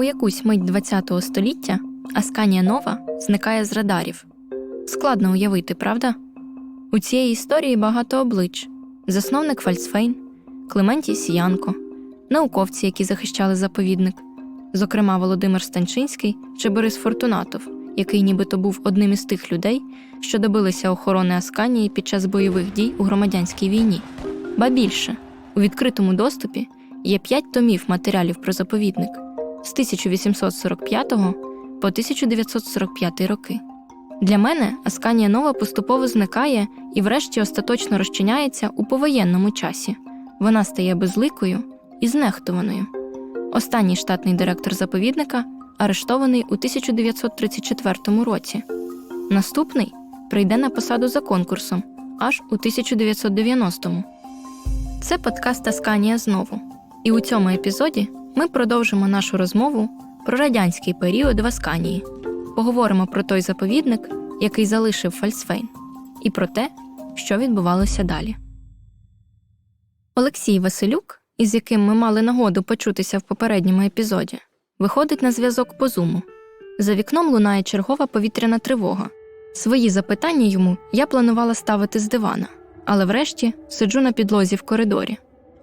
У якусь мить ХХ століття Асканія Нова зникає з радарів. Складно уявити, правда? У цієї історії багато облич: засновник Фальцфейн, Клементій Сіянко, науковці, які захищали заповідник, зокрема Володимир Станчинський чи Борис Фортунатов, який нібито був одним із тих людей, що добилися охорони Асканії під час бойових дій у громадянській війні. Ба більше, у відкритому доступі є п'ять томів матеріалів про заповідник з 1845 по 1945 роки. Для мене Асканія Нова поступово зникає і, врешті, остаточно розчиняється у повоєнному часі. Вона стає безликою і знехтуваною. Останній штатний директор заповідника арештований у 1934 році. Наступний прийде на посаду за конкурсом аж у 1990-му. Це подкаст Асканія знову. І у цьому епізоді ми продовжимо нашу розмову про радянський період в Асканії. Поговоримо про той заповідник, який залишив Фальцфейн, і про те, що відбувалося далі. Олексій Василюк, із яким ми мали нагоду почутися в попередньому епізоді, виходить на зв'язок по зуму. За вікном лунає чергова повітряна тривога. Свої запитання йому я планувала ставити з дивана, але врешті сиджу на підлозі в коридорі.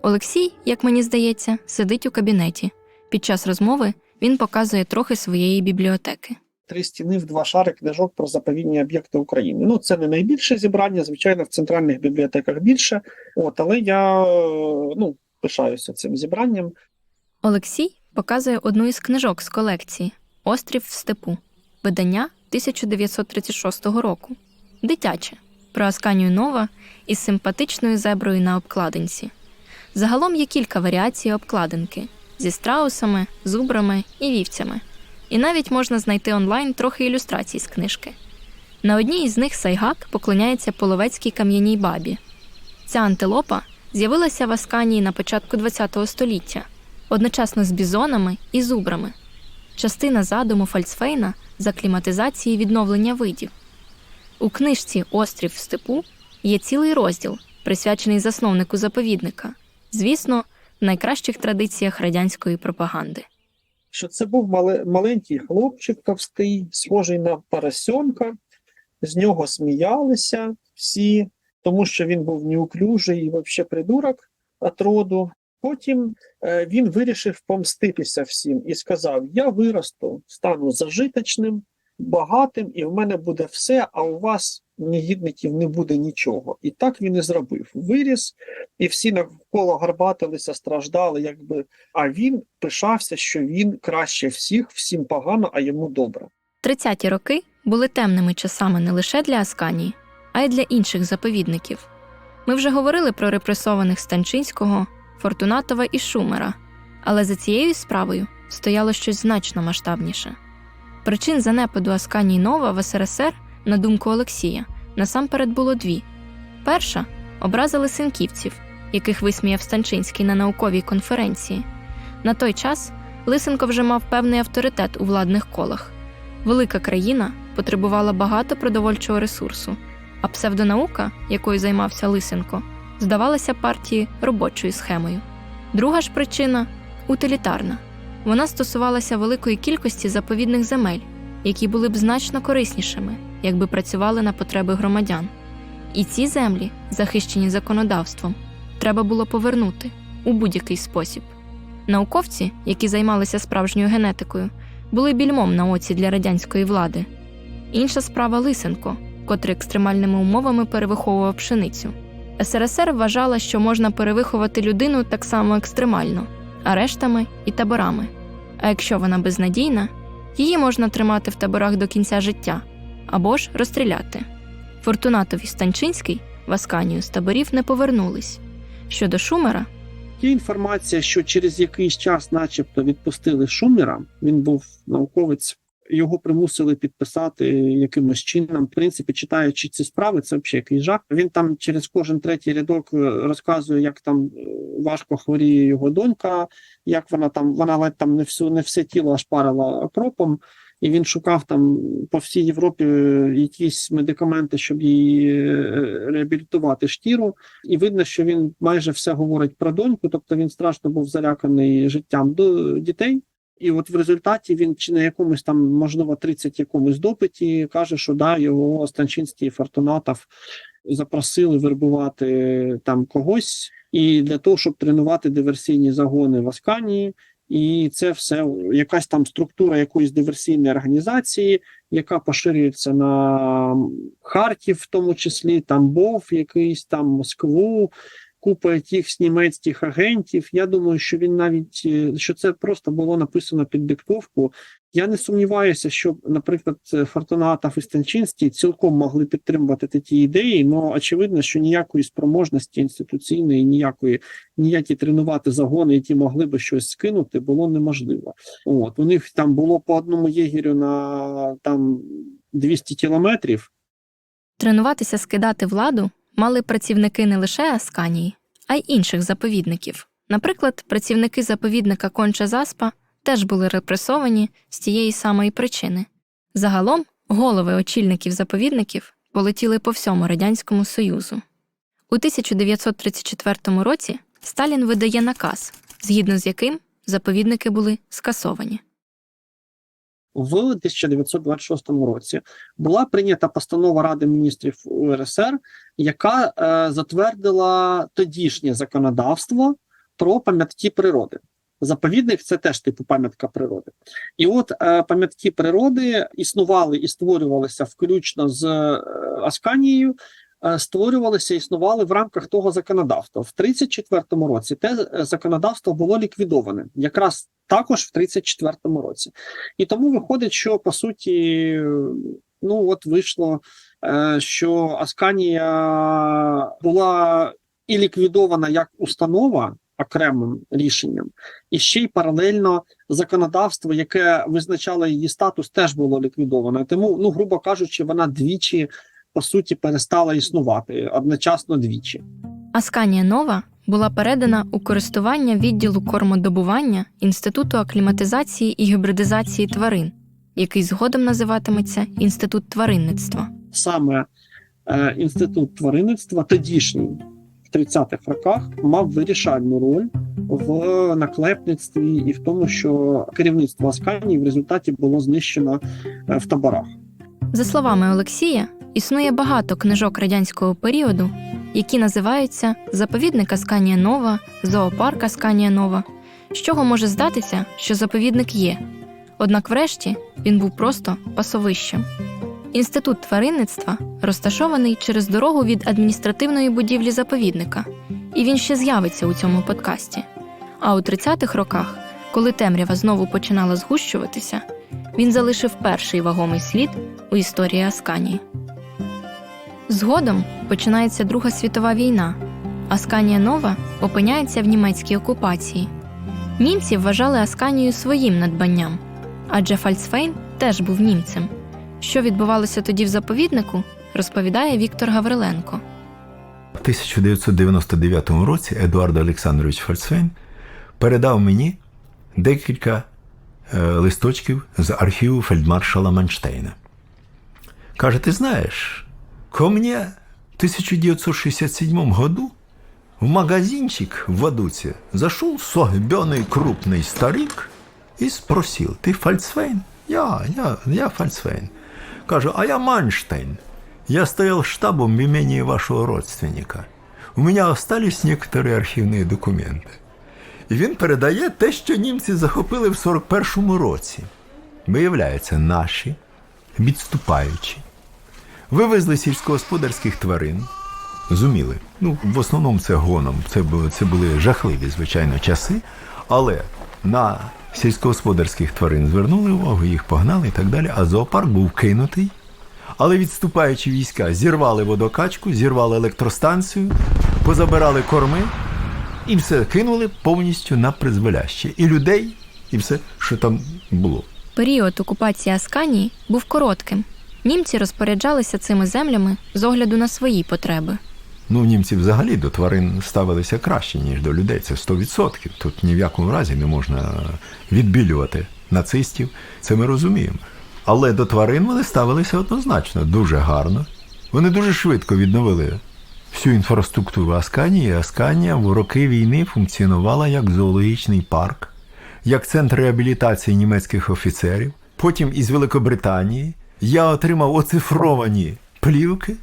Олексій, як мені здається, сидить у кабінеті. Під час розмови він показує трохи своєї бібліотеки. Три стіни в два шари книжок про заповідні об'єкти України. Ну, це не найбільше зібрання, звичайно, в центральних бібліотеках більше. От, але я ну, пишаюся цим зібранням. Олексій показує одну із книжок з колекції Острів в степу, видання 1936 року. Дитяче про Асканію Нова із симпатичною зеброю на обкладинці. Загалом є кілька варіацій обкладинки зі страусами, зубрами і вівцями. І навіть можна знайти онлайн трохи ілюстрацій з книжки. На одній із них Сайгак поклоняється половецькій кам'яній бабі. Ця антилопа з'явилася в Асканії на початку ХХ століття, одночасно з бізонами і зубрами. Частина задуму Фальцфейна з акліматизації відновлення видів. У книжці Острів в степу є цілий розділ, присвячений засновнику заповідника, звісно, в найкращих традиціях радянської пропаганди. Що це був мале, маленький хлопчик товстий, схожий на поросенка. З нього сміялися всі, тому що він був неуклюжий і взагалі придурок от роду. Потім е, він вирішив помститися всім і сказав: Я виросту, стану зажиточним, багатим, і в мене буде все, а у вас, негідників, не буде нічого. І так він і зробив. Виріс, і всі навколо гарбатилися, страждали, якби. А він пишався, що він краще всіх, всім погано, а йому добре. 30-ті роки були темними часами не лише для Асканії, а й для інших заповідників. Ми вже говорили про репресованих Станчинського, Фортунатова і Шумера, але за цією справою стояло щось значно масштабніше. Причин занепаду Асканії Нова в СРСР, на думку Олексія, насамперед було дві: перша образили синківців, яких висміяв Станчинський на науковій конференції. На той час Лисенко вже мав певний авторитет у владних колах. Велика країна потребувала багато продовольчого ресурсу, а псевдонаука, якою займався Лисенко, здавалася партії робочою схемою. Друга ж причина утилітарна. Вона стосувалася великої кількості заповідних земель, які були б значно кориснішими, якби працювали на потреби громадян. І ці землі, захищені законодавством, треба було повернути у будь-який спосіб. Науковці, які займалися справжньою генетикою, були більмом на оці для радянської влади. Інша справа Лисенко, котрий екстремальними умовами перевиховував пшеницю. СРСР вважала, що можна перевиховати людину так само екстремально, арештами і таборами. А якщо вона безнадійна, її можна тримати в таборах до кінця життя або ж розстріляти. Фортунатов і Станчинський в Асканію з таборів не повернулись. Щодо Шумера, Є інформація, що через якийсь час, начебто, відпустили Шумера. Він був науковець, його примусили підписати якимось чином. В принципі, читаючи ці справи, це взагалі якийсь жах. Він там через кожен третій рядок е, розказує, як там е, важко хворіє його донька, як вона там вона ледь там не всю не все тіло аж парила окропом. І він шукав там по всій Європі е, якісь медикаменти, щоб її е, реабілітувати шкіру. І видно, що він майже все говорить про доньку, тобто він страшно був заляканий життям до дітей. І от в результаті він чи на якомусь там, можливо, 30 якомусь допиті каже, що да, його Станчинський Фортунатов запросили вербувати там когось, і для того, щоб тренувати диверсійні загони в Асканії. І це все якась там структура якоїсь диверсійної організації, яка поширюється на Харків, в тому числі там Бов, якийсь там Москву, купа якихось німецьких агентів. Я думаю, що він навіть е, що це просто було написано під диктовку. Я не сумніваюся, що, наприклад, Фортунатов і Станчинський цілком могли підтримувати такі ідеї, але очевидно, що ніякої спроможності інституційної, ніякої ніякі тренувати загони, які могли би щось скинути, було неможливо. От у них там було по одному єгерю на там 200 кілометрів. Тренуватися скидати владу мали працівники не лише Асканії, а й інших заповідників. Наприклад, працівники заповідника Конча Заспа теж були репресовані з тієї самої причини. Загалом голови очільників заповідників полетіли по всьому Радянському Союзу. У 1934 році Сталін видає наказ, згідно з яким заповідники були скасовані. В 1926 році була прийнята постанова Ради міністрів УРСР, яка е, затвердила тодішнє законодавство про пам'ятки природи. Заповідник це теж типу пам'ятка природи. І от е, пам'ятки природи існували і створювалися включно з е, Асканією, створювалися існували в рамках того законодавства. В 1934 році те е, законодавство було ліквідоване, якраз також в 1934 році. І тому виходить, що по суті, ну от вийшло, е, що Асканія була і ліквідована як установа окремим рішенням, і ще й паралельно законодавство, яке визначало її статус, теж було ліквідовано. Тому, ну грубо кажучи, вона двічі по суті перестала існувати одночасно двічі. Асканія Нова була передана у користування відділу кормодобування Інституту акліматизації і гібридизації тварин, який згодом називатиметься Інститут тваринництва. саме е, інститут тваринництва тодішній в 30-х роках мав вирішальну роль в наклепництві і в тому, що керівництво Асканії в результаті було знищено е, в таборах. За словами Олексія, існує багато книжок радянського періоду, які називаються Заповідник Асканія Нова, Зоопарк Асканія Нова, з чого може здатися, що заповідник є. Однак, врешті, він був просто пасовищем. Інститут тваринництва розташований через дорогу від адміністративної будівлі заповідника, і він ще з'явиться у цьому подкасті. А у 30-х роках, коли темрява знову починала згущуватися, він залишив перший вагомий слід у історії Асканії. Згодом починається Друга світова війна. Асканія Нова опиняється в німецькій окупації. Німці вважали Асканію своїм надбанням, адже Фальцфейн теж був німцем. Що відбувалося тоді в заповіднику, розповідає Віктор Гавриленко. В 1999 році Едуард Олександрович Фальцфейн передав мені декілька е, листочків з архіву фельдмаршала Манштейна. Каже, ти знаєш, ко мне в 1967 году в магазинчик в Вадуце зашел согбенный крупный старик и спросил, ты Фальцфейн? Я, я, я Фальцфейн. Кажу, а я Манштейн. Я стоял штабом в имении вашего родственника. У меня остались некоторые архівні документи. І він передає те, що німці захопили в 41-му році. Виявляється, наші, відступаючи, вивезли сільськогосподарських тварин, зуміли. Ну, в основному це гоном. Це це були жахливі, звичайно, часи, але на сільськогосподарських тварин звернули увагу, їх погнали і так далі. А зоопарк був кинутий. Але відступаючі війська зірвали водокачку, зірвали електростанцію, позабирали корми і все кинули повністю на призволяще. І людей, і все, що там було. Період окупації Асканії був коротким. Німці розпоряджалися цими землями з огляду на свої потреби. Ну, німці взагалі до тварин ставилися краще, ніж до людей. Це 100%. Тут ні в якому разі не можна відбілювати нацистів. Це ми розуміємо. Але до тварин вони ставилися однозначно, дуже гарно. Вони дуже швидко відновили всю інфраструктуру Асканії. Асканія в роки війни функціонувала як зоологічний парк, як центр реабілітації німецьких офіцерів. Потім із Великобританії я отримав оцифровані плівки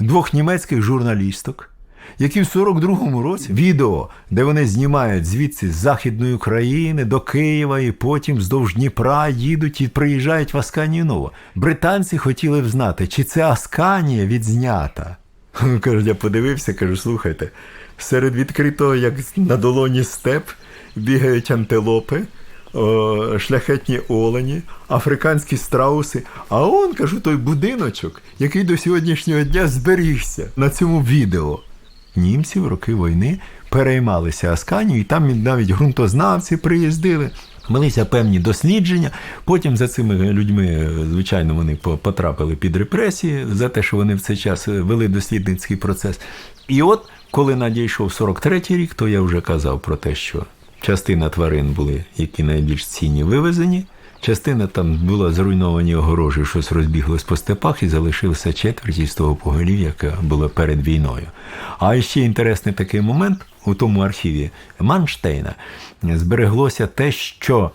двох німецьких журналісток, які в 42-му році відео, де вони знімають звідси з Західної України до Києва і потім вздовж Дніпра їдуть і приїжджають в Асканію. Британці хотіли б знати, чи це Асканія відзнята. Кажу, я подивився, кажу, слухайте, серед відкритого, як на долоні степ, бігають антилопи, о, шляхетні олені, африканські страуси. А он, кажу, той будиночок, який до сьогоднішнього дня зберігся на цьому відео. Німці в роки війни переймалися Асканію, і там навіть ґрунтознавці приїздили. Велися певні дослідження. Потім за цими людьми, звичайно, вони потрапили під репресії за те, що вони в цей час вели дослідницький процес. І от, коли надійшов 43-й рік, то я вже казав про те, що частина тварин були, які найбільш цінні, вивезені. Частина там була зруйновані огорожі, щось розбіглось по степах і залишилося четверть із того поголів'я, яке було перед війною. А ще інтересний такий момент у тому архіві Манштейна збереглося те, що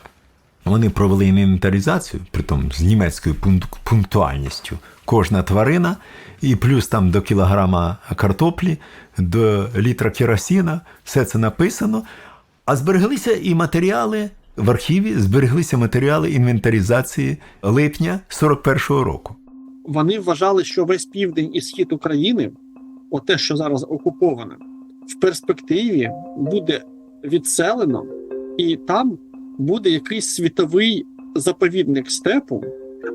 вони провели інвентаризацію, притом з німецькою пунктуальністю. Кожна тварина, і плюс там до кілограма картоплі, до літра керосина, все це написано. А збереглися і матеріали в архіві, збереглися матеріали інвентаризації липня 41-го року. Вони вважали, що весь південь і схід України, от те, що зараз окуповане, в перспективі буде відселено, і там буде якийсь світовий заповідник степу,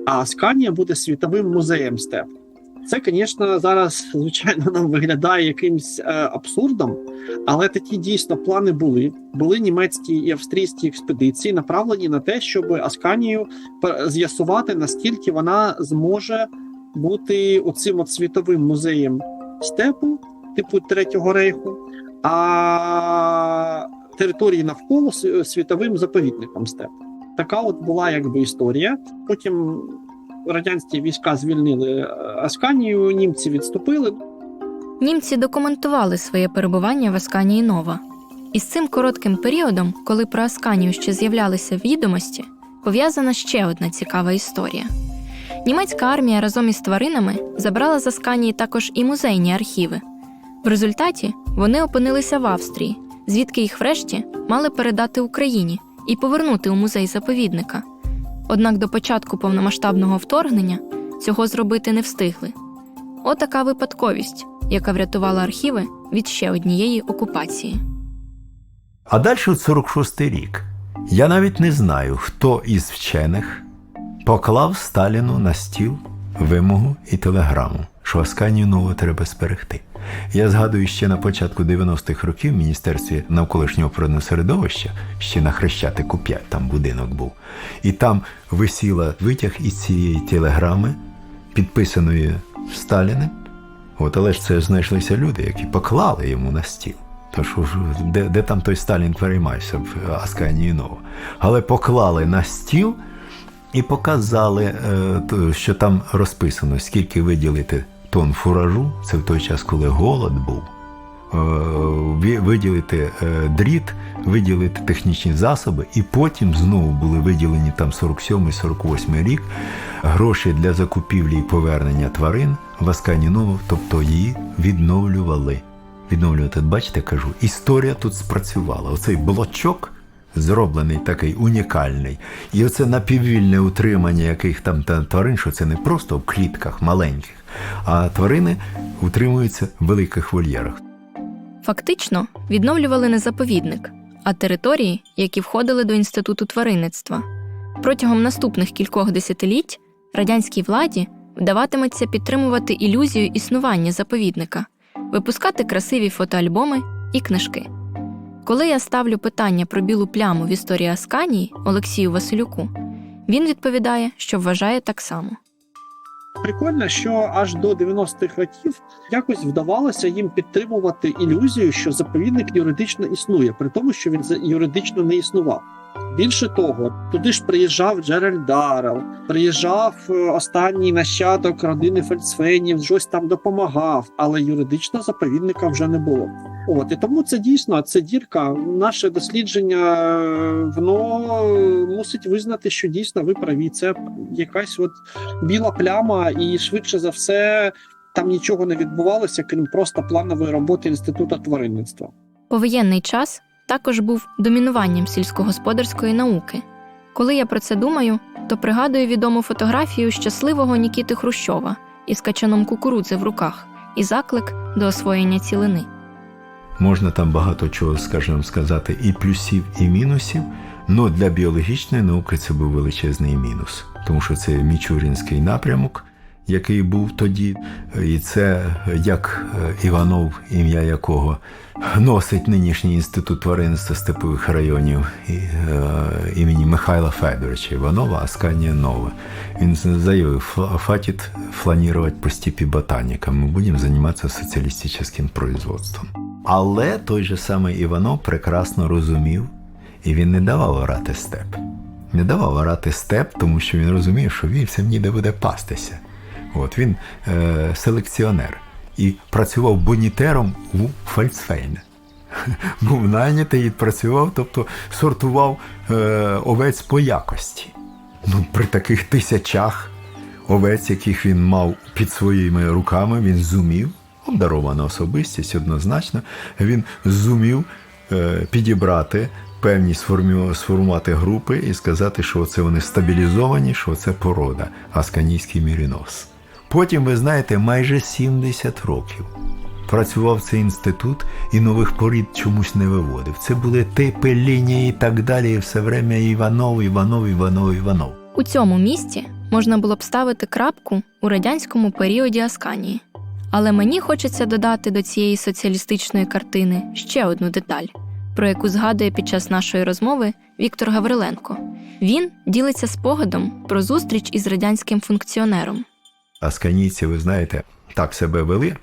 а Асканія буде світовим музеєм степу. Це, звісно, зараз звичайно нам виглядає якимсь е, абсурдом, але такі дійсно плани були. Були німецькі і австрійські експедиції, направлені на те, щоб Асканію з'ясувати, наскільки вона зможе бути оцим от світовим музеєм степу, типу Третього рейху, а території навколо світовим заповідником степу. Така от була якби історія. Потім радянські війська звільнили е, Асканію, німці відступили. Німці документували своє перебування в Асканії Нова. І з цим коротким періодом, коли про Асканію ще з'являлися відомості, пов'язана ще одна цікава історія. Німецька армія разом із тваринами забрала з Асканії також і музейні архіви. В результаті вони опинилися в Австрії, звідки їх врешті мали передати Україні і повернути у музей заповідника. Однак до початку повномасштабного вторгнення цього зробити не встигли. Отака випадковість, яка врятувала архіви від ще однієї окупації. А далі от 46-й рік. Я навіть не знаю, хто із вчених поклав Сталіну на стіл вимогу і телеграму, що Асканію треба зберегти. Я згадую ще на початку 90-х років в Міністерстві навколишнього природного середовища, ще на Хрещатику 5, там будинок був. І там висіла витяг із цієї телеграми, підписаної Сталіним. От, але ж це знайшлися люди, які поклали йому на стіл. То що ж, де, де там той Сталін переймався в Асканіїново? Але поклали на стіл і показали, е, що там розписано, скільки виділити тонн фуражу, це в той час, коли голод був. е, Виділити е, дріт, виділити технічні засоби, і потім знову були виділені там 47-48 рік гроші для закупівлі і повернення тварин в Аскані тобто її відновлювали. Відновлювати, бачите, кажу, історія тут спрацювала. Оцей блочок зроблений такий унікальний. І оце напіввільне утримання яких там тварин, що це не просто в клітках маленьких, а тварини утримуються в великих вольєрах. Фактично відновлювали не заповідник, а території, які входили до інституту тваринництва. Протягом наступних кількох десятиліть радянській владі вдаватиметься підтримувати ілюзію існування заповідника, випускати красиві фотоальбоми і книжки. Коли я ставлю питання про білу пляму в історії Асканії Олексію Василюку, він відповідає, що вважає так само. Прикольно, що аж до 90-х років якось вдавалося їм підтримувати ілюзію, що заповідник юридично існує, при тому, що він юридично не існував. Більше того, туди ж приїжджав Джеральд Даррелл, приїжджав е, останній нащадок родини Фельдсфенів, щось там допомагав, але юридично заповідника вже не було. От і тому це дійсно це дірка. Наше дослідження воно мусить визнати, що дійсно ви праві. Це якась от біла пляма, і швидше за все там нічого не відбувалося, крім просто планової роботи інституту тваринництва. Повоєнний час також був домінуванням сільськогосподарської науки. Коли я про це думаю, то пригадую відому фотографію щасливого Нікіти Хрущова із качаном кукурудзи в руках і заклик до освоєння цілини. Можна там багато чого, скажімо, сказати, і плюсів, і мінусів. але для біологічної науки це був величезний мінус, тому що це мічурінський напрямок, який був тоді, і це як е, Іванов, ім'я якого носить нинішній інститут тваринництва степових районів е, імені Михайла Федоровича Іванова, Асканія Нова. Він заявив, «Фа- хватит фланировать по степи ботаника, ми будемо займатися соціалістичним производством. Але той же самий Іванов прекрасно розумів, і він не давав орати степ. Не давав орати степ, тому що він розумів, що вівцям ніде буде пастися. От він е, селекціонер і працював бонітером у Фальцфейне. Був найнятий і працював, тобто сортував е, овець по якості. Ну, при таких тисячах овець, яких він мав під своїми руками, він зумів, обдарована особистість однозначно, він зумів е, підібрати певні сформувати групи і сказати, що це вони стабілізовані, що це порода, асканійський мірінос. Потім, ви знаєте, майже 70 років працював цей інститут і нових порід чомусь не виводив. Це були типи, лінії і так далі, і все время Іванов, Іванов, Іванов, Іванов. У цьому місці можна було б ставити крапку у радянському періоді Асканії. Але мені хочеться додати до цієї соціалістичної картини ще одну деталь, про яку згадує під час нашої розмови Віктор Гавриленко. Він ділиться спогадом про зустріч із радянським функціонером. Асканійці, ви знаєте, так себе вели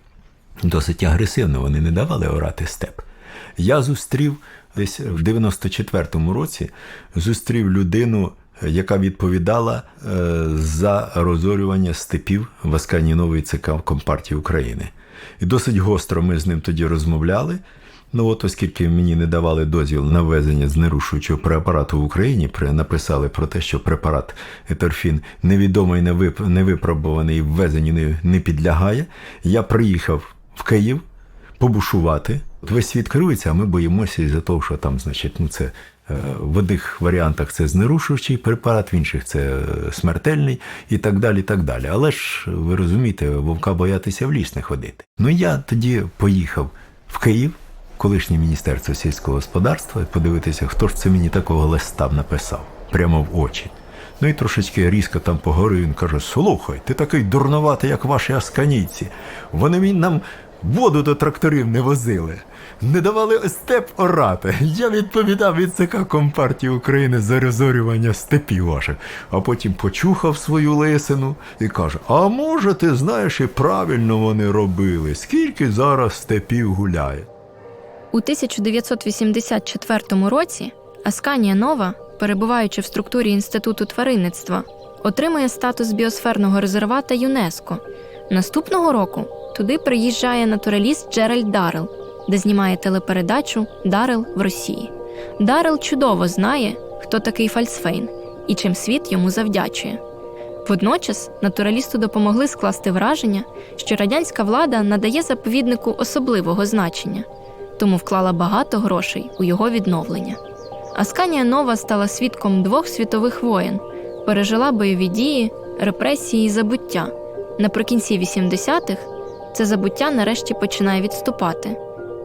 досить агресивно, вони не давали орати степ. Я зустрів десь в 94-му році зустрів людину, яка відповідала е, за розорювання степів в Аскані Нової ЦК Компартії України. І досить гостро ми з ним тоді розмовляли. Ну от оскільки мені не давали дозвіл на ввезення знерушуючого препарату в Україні, написали про те, що препарат етерфін невідомий, не вип- не випробуваний і ввезенню не, не підлягає. Я приїхав в Київ побушувати. От Весь світ керується, а ми боїмося із-за того, що там, значить, ну це е, в одних варіантах це знерушуючий препарат, в інших це е, смертельний і так далі. так далі. Але ж ви розумієте, вовка боятися в ліс не ходити. Ну я тоді поїхав в Київ, колишнє міністерство сільського господарства, і подивитися, хто ж це мені такого листа написав прямо в очі. Ну і трошечки різко там поговорив, він каже: Слухай, ти такий дурноватий, як ваші асканійці. Вони мені нам воду до тракторів не возили, не давали степ орати. Я відповідав від ЦК Компартії України за розорювання степів ваших, а потім почухав свою лисину і каже: А може, ти знаєш, і правильно вони робили, скільки зараз степів гуляє. У 1984 році Асканія Нова, перебуваючи в структурі Інституту тваринництва, отримує статус біосферного резервата ЮНЕСКО. Наступного року туди приїжджає натураліст Джеральд Даррел, де знімає телепередачу Даррел в Росії. Даррел чудово знає, хто такий Фальцфейн і чим світ йому завдячує. Водночас натуралісту допомогли скласти враження, що радянська влада надає заповіднику особливого значення, тому вклала багато грошей у його відновлення. Асканія Нова стала свідком двох світових воєн, пережила бойові дії, репресії і забуття. Наприкінці 80-х це забуття нарешті починає відступати.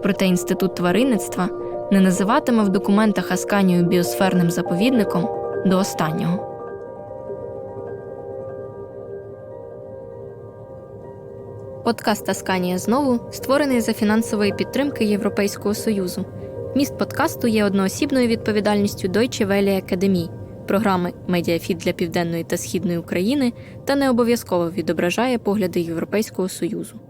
Проте інститут тваринництва не називатиме в документах Асканію біосферним заповідником до останнього. Подкаст Асканія знову створений за фінансової підтримки Європейського Союзу. Міст подкасту є одноосібною відповідальністю Deutsche Welle Academy, програми Медіафіт для Південної та Східної України та не обов'язково відображає погляди Європейського Союзу.